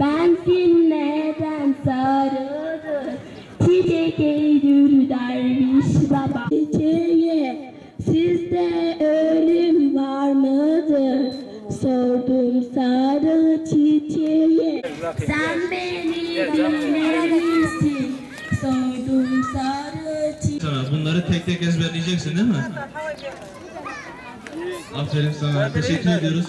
Bensin neden sarılır Çiçek eğilir derviş baba Çiçeğe sizde ölüm var mıdır Sordum sarı çiçeğe Sen beni dinler misin Sordum sarı çiçeğe Sana bunları tek tek ezberleyeceksin değil mi? Aferin sana. Teşekkür ediyoruz.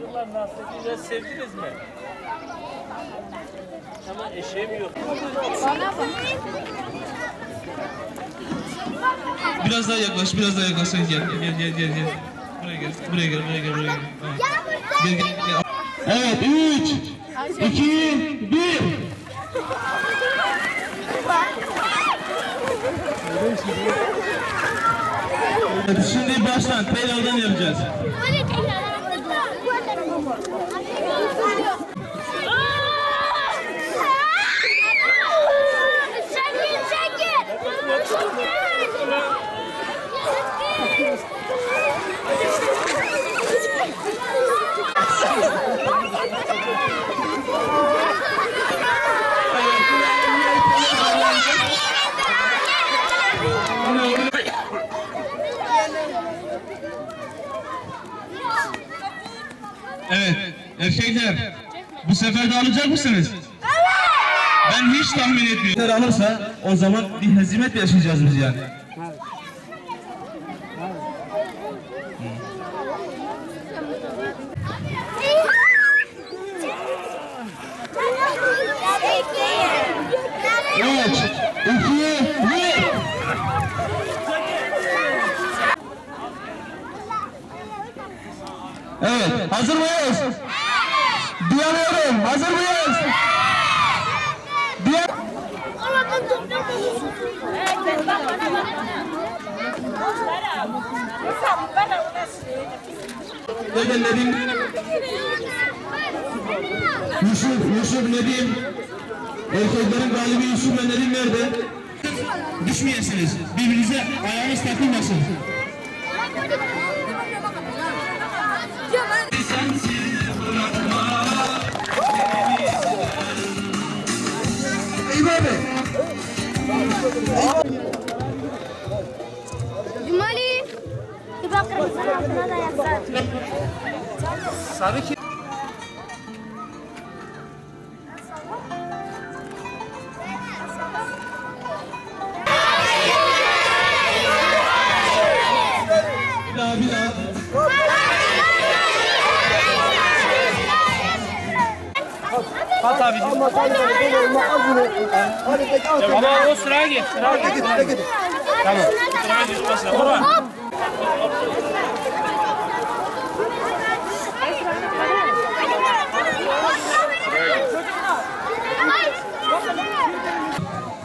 Yıllar biraz sevdiniz mi? Ama eşeğim yok. Biraz daha yaklaş, biraz daha yaklaş. Gel, gel, gel, gel, gel. Buraya gel, buraya gel, buraya gel, buraya gel. Tamam. Gel, gel, gel. Evet, üç, iki, bir. Evet, şimdi baştan, tekrardan yapacağız. Çekil 何? Evet, erkekler. Bu sefer de alacak mısınız? Ben hiç tahmin etmiyorum. Eğer alırsa o zaman bir hezimet yaşayacağız biz yani. Evet, hazır mıyız? Duyamıyorum, hazır mıyız? Duya Neden Nedim? Yusuf, Yusuf Nedim. Erkeklerin galibi Yusuf ve Nedim nerede? Düşmeyesiniz. Birbirinize ayağınız takılmasın. Eyvah be! Cumali. Bir bak kırmızının altına da yazar. Sarı kim? At abicim. Ama o sıraya git. Sıraya git. Tamam. Sıraya düşmesin. Orhan.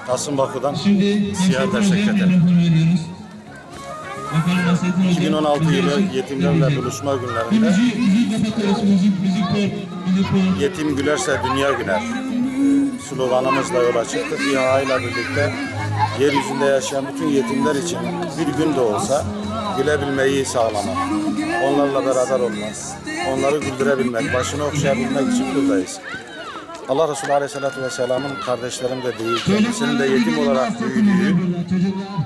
Kasım Baku'dan Şimdi Siyah Gençlik 2016 bize yılı yetimlerle buluşma günlerinde. Yetim gülerse dünya güler sloganımızla yola çıktık. İHA ile birlikte yeryüzünde yaşayan bütün yetimler için bir gün de olsa gülebilmeyi sağlamak, onlarla beraber olmak, onları güldürebilmek, başını okşayabilmek için buradayız. Allah Resulü Aleyhisselatü Vesselam'ın kardeşlerim de değil, kendisinin de yetim olarak büyüdüğü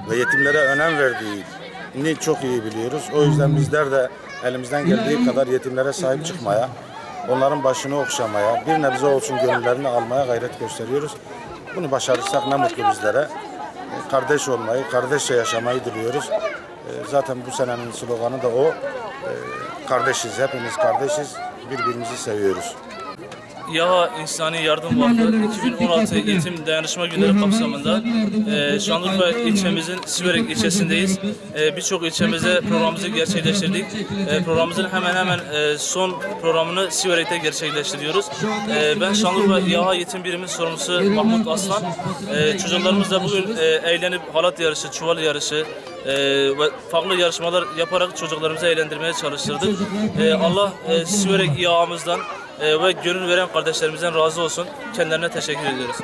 ve yetimlere önem verdiğini çok iyi biliyoruz. O yüzden bizler de elimizden geldiği kadar yetimlere sahip çıkmaya, onların başını okşamaya, bir nebze olsun gönüllerini almaya gayret gösteriyoruz. Bunu başarırsak ne mutlu bizlere. E, Kardeş olmayı, kardeşçe yaşamayı diliyoruz. E, Zaten bu senenin sloganı da o. E, Kardeşiz, hepimiz kardeşiz, birbirimizi seviyoruz. Yaha İnsani Yardım Vakfı 2016 Yetim Dayanışma Günleri kapsamında e, Şanlıurfa ilçemizin Siverek ilçesindeyiz. E, Birçok ilçemizde programımızı gerçekleştirdik. E, programımızın hemen hemen e, son programını Siverek'te gerçekleştiriyoruz. E, ben Şanlıurfa Yaha Yetim Birimi sorumlusu Mahmut Aslan. E, çocuklarımızla bugün e, eğlenip halat yarışı, çuval yarışı, e, ve farklı yarışmalar yaparak çocuklarımızı eğlendirmeye çalıştırdık. E, Allah e, Siverek İHA'mızdan e, ve gönül veren kardeşlerimizden razı olsun. Kendilerine teşekkür ediyoruz.